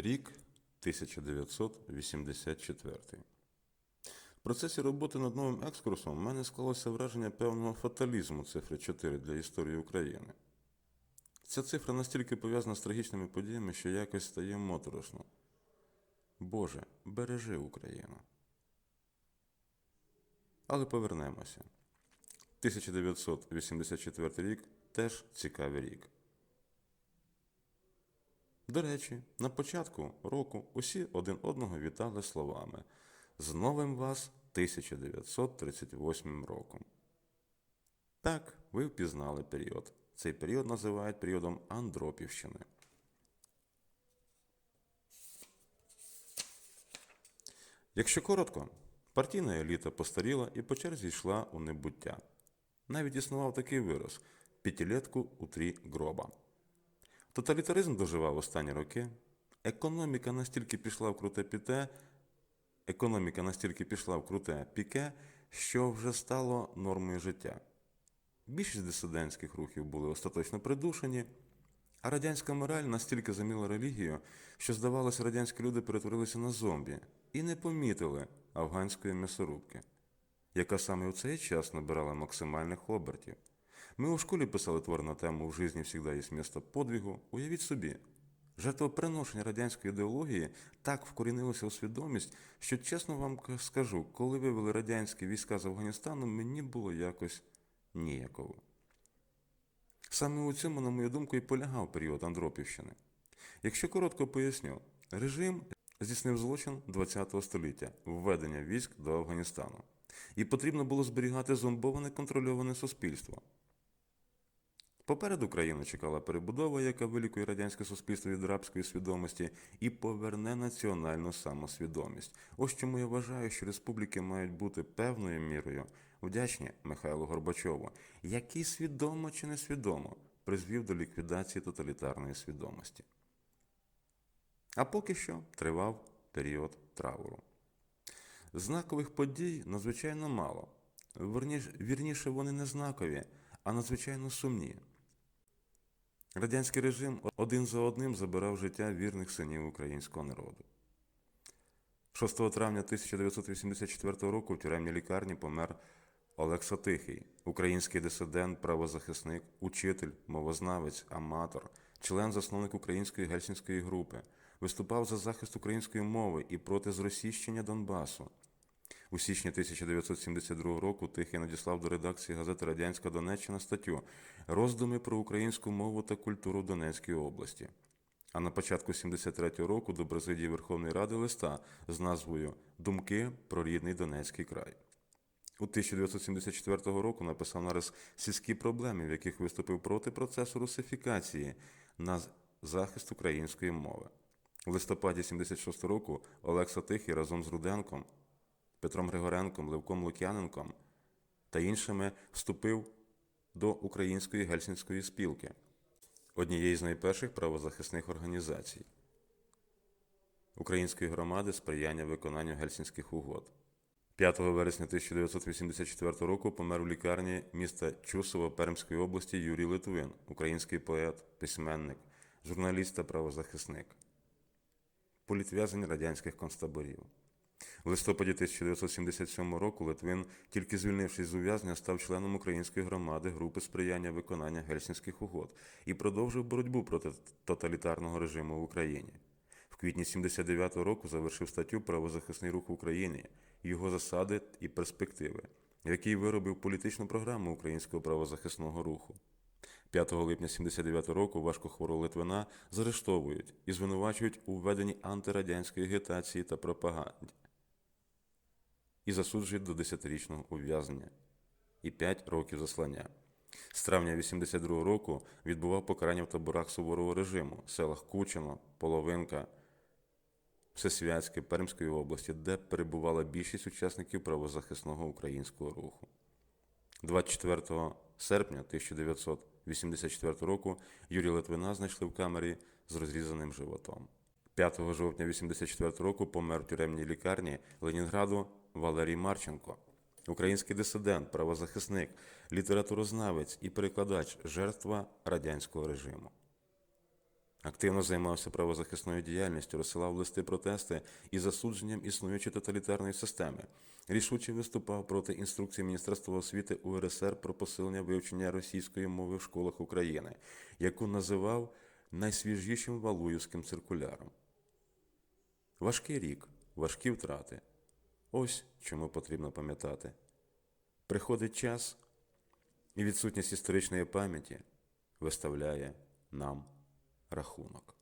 Рік 1984. В процесі роботи над новим екскурсом в мене склалося враження певного фаталізму цифри 4 для історії України. Ця цифра настільки пов'язана з трагічними подіями, що якось стає моторошно. Боже, бережи Україну. Але повернемося. 1984 рік теж цікавий рік. До речі, на початку року усі один одного вітали словами З новим вас 1938 роком. Так, ви впізнали період. Цей період називають періодом Андропівщини. Якщо коротко, партійна еліта постаріла і по черзі йшла у небуття. Навіть існував такий вираз п'ятилетку у три гроба. Тоталітаризм доживав останні роки. Економіка настільки пішла в круте піте, економіка настільки пішла в круте піке, що вже стало нормою життя. Більшість дисидентських рухів були остаточно придушені, а радянська мораль настільки заміла релігію, що, здавалося, радянські люди перетворилися на зомбі і не помітили афганської м'ясорубки, яка саме у цей час набирала максимальних обертів. Ми у школі писали твор на тему «В житті завжди є місто подвигу». Уявіть собі, жертвоприношення радянської ідеології так вкорінилося у свідомість, що чесно вам скажу, коли вивели радянські війська з Афганістану, мені було якось ніяково. Саме у цьому, на мою думку, і полягав період Андропівщини. Якщо коротко поясню, режим здійснив злочин ХХ століття введення військ до Афганістану. І потрібно було зберігати зомбоване контрольоване суспільство. Попереду країну чекала перебудова, яка вилікує радянське суспільство від рабської свідомості і поверне національну самосвідомість. Ось чому я вважаю, що республіки мають бути певною мірою вдячні Михайлу Горбачову, який свідомо чи несвідомо призвів до ліквідації тоталітарної свідомості. А поки що тривав період трауру. Знакових подій надзвичайно мало. Вірніше, вони не знакові, а надзвичайно сумні. Радянський режим один за одним забирав життя вірних синів українського народу. 6 травня 1984 року в тюремній лікарні помер Олекса Тихий, український дисидент, правозахисник, учитель, мовознавець, аматор, член засновник української гельсінської групи, виступав за захист української мови і проти зросійщення Донбасу. У січні 1972 року Тихий надіслав до редакції газети Радянська Донеччина статтю Роздуми про українську мову та культуру в Донецькій області. А на початку 73-го року до президії Верховної Ради листа з назвою Думки про рідний Донецький край. У 1974 року написав нарис сільські проблеми, в яких виступив проти процесу русифікації на захист української мови. У листопаді 76 року Олекса Тихий разом з Руденком Петром Григоренком, Левком Лук'яненком та іншими вступив до Української гельсінської спілки, однієї з найперших правозахисних організацій Української громади сприяння виконанню гельсінських угод. 5 вересня 1984 року помер у лікарні міста Чусово Пермської області Юрій Литвин, український поет, письменник, журналіст та правозахисник, політв'язень радянських концтаборів. У листопаді 1977 року Литвин, тільки звільнившись з ув'язнення, став членом української громади групи сприяння виконання гельсінських угод і продовжив боротьбу проти тоталітарного режиму в Україні. В квітні 79-го року завершив статтю Правозахисний рух в Україні, його засади і перспективи, в якій виробив політичну програму українського правозахисного руху. 5 липня 79 року важкохворого Литвина заарештовують і звинувачують у введенні антирадянської агітації та пропаганді і засуджують до 10-річного ув'язнення і 5 років заслання. З травня 82 року відбував покарання в таборах суворого режиму, в селах Кучино, Половинка, Всесвятське, Пермської області, де перебувала більшість учасників правозахисного українського руху. 24 серпня 1984 року Юрія Литвина знайшли в камері з розрізаним животом. 5 жовтня 1984 року помер в тюремній лікарні Ленінграду Валерій Марченко, український дисидент, правозахисник, літературознавець і перекладач, жертва радянського режиму. Активно займався правозахисною діяльністю, розсилав листи протести і засудженням існуючої тоталітарної системи. Рішуче виступав проти інструкції Міністерства освіти УРСР про посилення вивчення російської мови в школах України, яку називав найсвіжішим валуївським циркуляром. Важкий рік, важкі втрати. Ось чому потрібно пам'ятати. Приходить час, і відсутність історичної пам'яті виставляє нам рахунок.